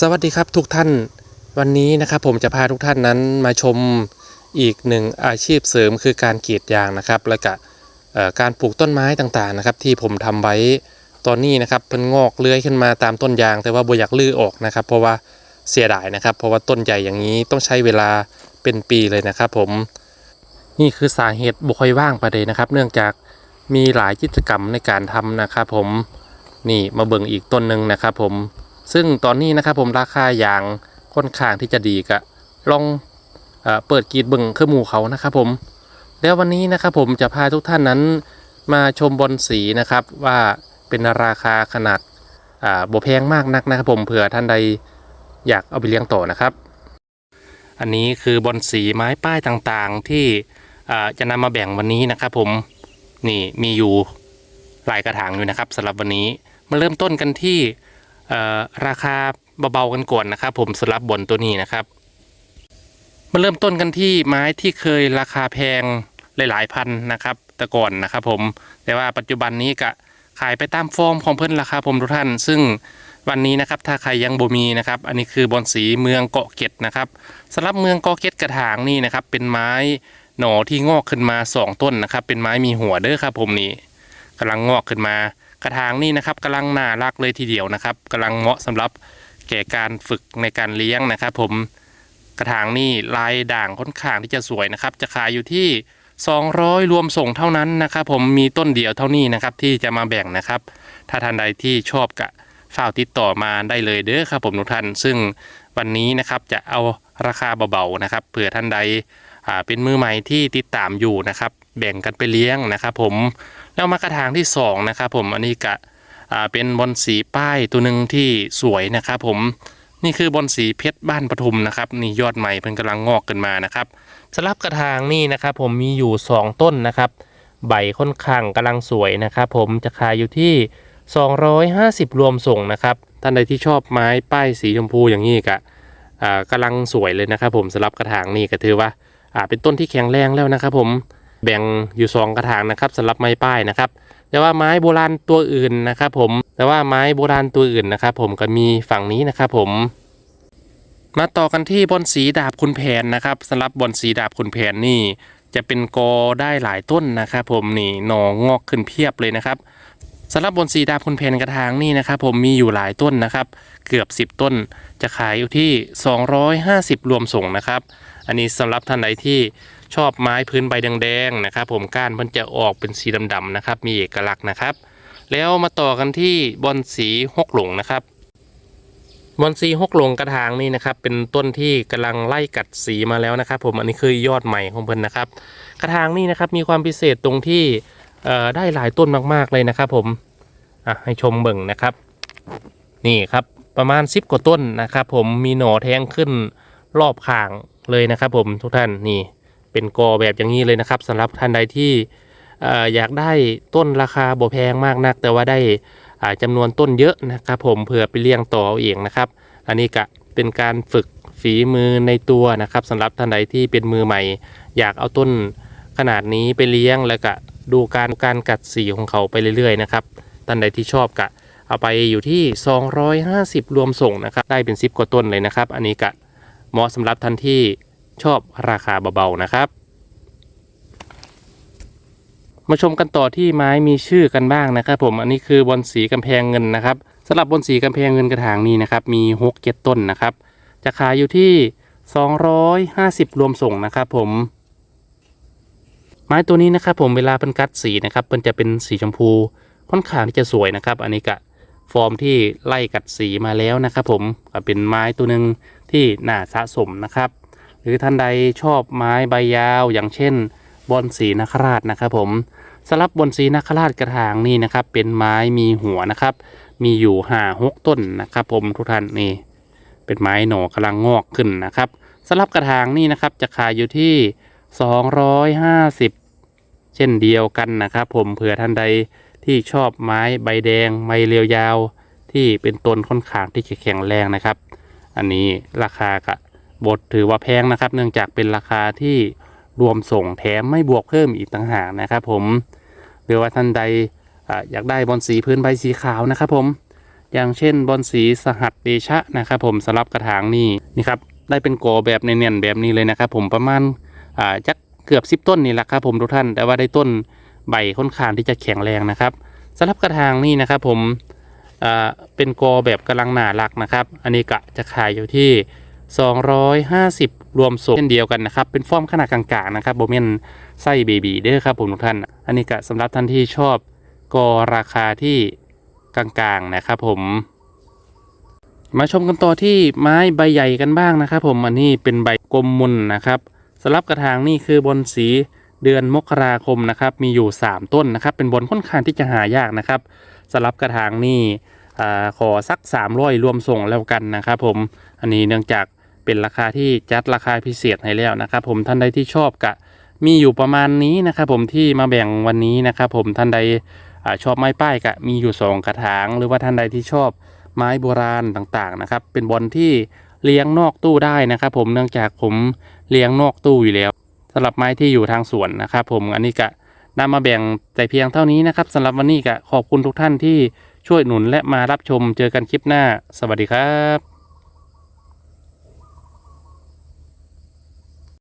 สวัสดีครับทุกท่านวันนี้นะครับผมจะพาทุกท่านนั้นมาชมอีกหนึ่งอาชีพเสริมคือการกรีดยางนะครับ แล้วก็การปลูกต้นไม้ต่างๆนะครับ ที่ผมทำไว้ตอนนี้นะครับเป็นงอกเลื้อยขึ้นมาตามต้นยาง แต่ว่าบอยากลื้อออกนะครับ เพราะว่าเสียดายนะครับ เพราะว่าต้นใหญ่อย่างนี้ต้องใช้เวลาเป็นปีเลยนะครับ ผมนี่คือสาเหตุบุคอยว่างไปเลยนะครับ เนื่องจากมีหลายกิจกรรมในการทำนะครับ ผมนี่มาเบิ่งอีกต้นหนึ่งนะครับ ผม ซึ่งตอนนี้นะครับผมราคายางค่อนข้างที่จะดีกะลองเอเปิดกรีดบิ่งเครื่องมูเขานะครับผมแล้ววันนี้นะครับผมจะพาทุกท่านนั้นมาชมบอลสีนะครับว่าเป็นราคาขนาดาบ่แพงมากนักนะครับผมเผื่อท่านใดอยากเอาไปเลี้ยงต่อนะครับ อันนี้คือบอลสีไม้ป้ายต่างๆที่จะนำมาแบ่งวันนี้นะครับผมนี่มีอยู่หลายกระถางอยู่นะครับสำหรับวันนี้มาเริ่มต้นกันที่ ราคาเบาๆกันก่อนนะครับ ผมสำหรับบนตัวนี้นะครับมาเริ่มต้นกันที่ไม้ที่เคยราคาแพงหลายๆพันนะครับแต่ก่อนนะครับผมแต่ว่าปัจจุบันนี้ก็ขายไปตามฟอร์มของเพิ่อนราคาผมทุกท่าน ซึ่งวันนี้นะครับถ้าใครยังบ่มีนะครับ อันนี้คือบอนสีเมืองเกาะเก็ดนะครับสำหรับเมืองเกาะเก็ดกระถางนี่นะครับ เป็นไม้หน่อที่งอกขึ้นมาสองต้นนะครับ เป็นไม้มีหัวเด้อครับผมนี่กำลังงอกขึ้นมา กระถางนี่นะครับกำลังน่ารักเลยทีเดียวนะครับกำลังเหมาะสำหรับแก่การฝึกในการเลี้ยงนะครับ ผมกระถางนี่ลายด่างค่อนข้างที่จะสวยนะครับ จะขายอยู่ที่ 200 รวมส่งเท่านั้นนะครับ ผมมีต้นเดียวเท่านี้นะครับที่จะมาแบ่งนะครับ ถ้าท่านใดที่ชอบกะฝ้ากติดต่อมาได้เลยเด้อครับผมทุกท่าน ซึ่งวันนี้นะครับจะเอาราคาเบาๆนะครับเผื่อท่านใดเป็นมือใหม่ที่ติดตามอยู่นะครับ แบ่งกันไปเลี้ยงนะครับ ผม แล้วมากระถางที่สองนะครับผมอันนี้กะเป็นบอลสีป้ายตัวหนึ่งที่สวยนะครับผมนี่คือบอลสีเพชรบ้านปทุมนะครับนี่ยอดใหม่เพิ่งกำลังงอกขึ้นมานะครับสำหรับกระถางนี่นะครับผมมีอยู่ 2 ต้นนะครับ ใบค่อนข้างกำลังสวยนะครับผมจะขายอยู่ที่ 250 รวมส่งนะครับท่านใดที่ชอบไม้ป้ายสีชมพูอย่างนี้กะอ่ากำลังสวยเลยนะครับผมสำหรับกระถางนี่ก็ถือว่าเป็นต้นที่แข็งแรงแล้วนะครับผม แบ่งอยู่2กระถางนะครับสำหรับไม้ป้ายนะครับ แต่ว่าไม้โบราณตัวอื่นนะครับ ผมแต่ว่าไม้โบราณตัวอื่นนะครับ ผมก็มีฝั่งนี้นะครับ ผม มาต่อกันที่บอนสีดาบคุณแผนนะครับสำหรับบอนสีดาบคุณแผนนี่ จะเป็นกอได้หลายต้นนะครับผมนี่หนองอกขึ้นเพียบเลยนะครับสำหรับบอนสีดาบคุณแผนกระถางนี่นะครับ ผมมีอยู่หลายต้นนะครับ เกือบ 10 ต้น จะขายอยู่ที่ 250 รวมส่งนะครับ อันนี้สำหรับท่านใดที่ ชอบไม้พื้นใบแดงๆนะครับ ผมก้านมันจะออกเป็นสีดำๆนะครับ มีเอกลักษณ์นะครับ แล้วมาต่อกันที่บอนสีหกหลงนะครับบอนสีหกหลงกระถางนี่นะครับ เป็นต้นที่กำลังไล่กัดสีมาแล้วนะครับ ผมอันนี้คือยอดใหม่ของเพิ่นนะครับ กระถางนี่นะครับมีความพิเศษตรงที่ได้หลายต้นมากๆเลยนะครับ ผมอะให้ชมเบิ่งนะครับ นี่ครับประมาณ 10 กว่าต้นนะครับ ผมมีหน่อแทงขึ้นรอบข้างเลยนะครับ ผมทุกท่านนี่ เป็นกอแบบอย่างนี้เลยนะครับสำหรับท่านใดที่อยากได้ต้นราคาบ่แพงมากนัก แต่ว่าได้อ่าจำนวนต้นเยอะนะครับ ผมเผื่อไปเลี้ยงต่อเอาเองนะครับ อันนี้ก็เป็นการฝึกฝีมือในตัวนะครับสำหรับท่านใดที่เป็นมือใหม่ อยากเอาต้นขนาดนี้ไปเลี้ยงแล้วก็ดูการการกัดสีของเขาไปเรื่อยๆนะครับท่านใดที่ชอบก็เอาไปอยู่ที่ 250 รวมส่งนะครับ ได้เป็น 10 กว่าต้นเลยนะครับ อันนี้ก็เหมาะสำหรับท่านที่ ชอบราคาเบาๆนะครับ มาชมกันต่อที่ไม้มีชื่อกันบ้างนะครับ ผมอันนี้คือบอนสีกำแพงเงินนะครับสำหรับบอนสีกำแพงเงินกระถางนี้นะครับมีหกเจ็ดต้นนะครับ จะขายอยู่ที่ 250 รวมส่งนะครับ ผม ไม้ตัวนี้นะครับ ผมเวลาเป็นกัดสีนะครับมันจะเป็นสีชมพูค่อนข้างที่จะสวยนะครับ อันนี้ก็ฟอร์มที่ไล่กัดสีมาแล้วนะครับ ผมเป็นไม้ตัวหนึ่งที่น่าสะสมนะครับ หรือท่านใดชอบไม้ใบยาว อย่างเช่น บอนสีนคราชนะครับผมสำหรับบอนสีนคราชกระถางนี่นะครับ เป็นไม้มีหัวนะครับ มีอยู่ห้าหกต้นนะครับ ผมทุกท่านนี่เป็นไม้หน่อกำลังงอกขึ้นนะครับสำหรับกระถางนี่นะครับจะขายอยู่ที่ 250 เช่นเดียวกันนะครับ ผมเผื่อท่านใดที่ชอบไม้ใบแดงใบเรียวยาว ที่เป็นต้นค่อนข้างที่แข็งแรงนะครับ อันนี้ราคากะ บทถือว่าแพงนะครับ เนื่องจากเป็นราคาที่รวมส่งแถมไม่บวกเพิ่มอีกต่างหากนะครับผมหรือว่าท่านใดออยากได้บอลสีพื้นใบสีขาวนะครับผมอย่างเช่นบอลสีสหัสเดชะนะครับผมสำหรับกระถางนี่นี่ครับได้เป็นกอแบบเนียนๆแบบนี้เลยนะครับผมประมาณอ่าจักเกือบ10ต้นนี่แหละครับผมทุกท่านแต่ว่าได้ต้นใบค่อนข้างที่จะแข็งแรงนะครับสำหรับกระถางนี่นะครับผมอ่าเป็นกอแบบกำลังหนารักนะครับ อันนี้กะจะขายอยู่ที่ 250 รวมส่งเช่นเดียวกันนะครับ เป็นฟอร์มขนาดกลางๆนะครับโบเมนไส้เบบีเด้อครับผมทุกท่าน อันนี้กะสำหรับท่านที่ชอบกอราคาที่กลางๆนะครับผม มาชมกันต่อที่ไม้ใบใหญ่กันบ้างนะครับ ผมอันนี้เป็นใบกลมมุนนะครับสลับกระถางนี่คือบนสีเดือนมกราคมนะครับมีอยู่ 3 ต้นนะครับ เป็นบนค่อนข้างที่จะหายากนะครับสลับกระถางนี่อขอสัก 300 รวมส่งแล้วกันนะครับผมอันนี้เนื่องจาก เป็นราคาที่จัดราคาพิเศษให้แล้วนะครับผมท่านใดที่ชอบกะมีอยู่ประมาณนี้นะครับผมที่มาแบ่งวันนี้นะครับผมท่านใดอชอบไม้ป้ายกะมีอยู่สองกระถาง หรือว่าท่านใดที่ชอบไม้โบราณต่างๆนะครับเป็นบอลที่เลี้ยงนอกตู้ได้นะครับผมเนื่องจากผมเลี้ยงนอกตู้อยู่แล้วสำหรับไม้ที่อยู่ทางสวนนะครับผมอันนี้ก็นำมาแบ่งแต่เพียงเท่านี้นะครับสำหรับวันนี้ก็ขอบคุณทุกท่านที่ช่วยหนุนและมารับชมเจอกันคลิปหน้า สวัสดีครับ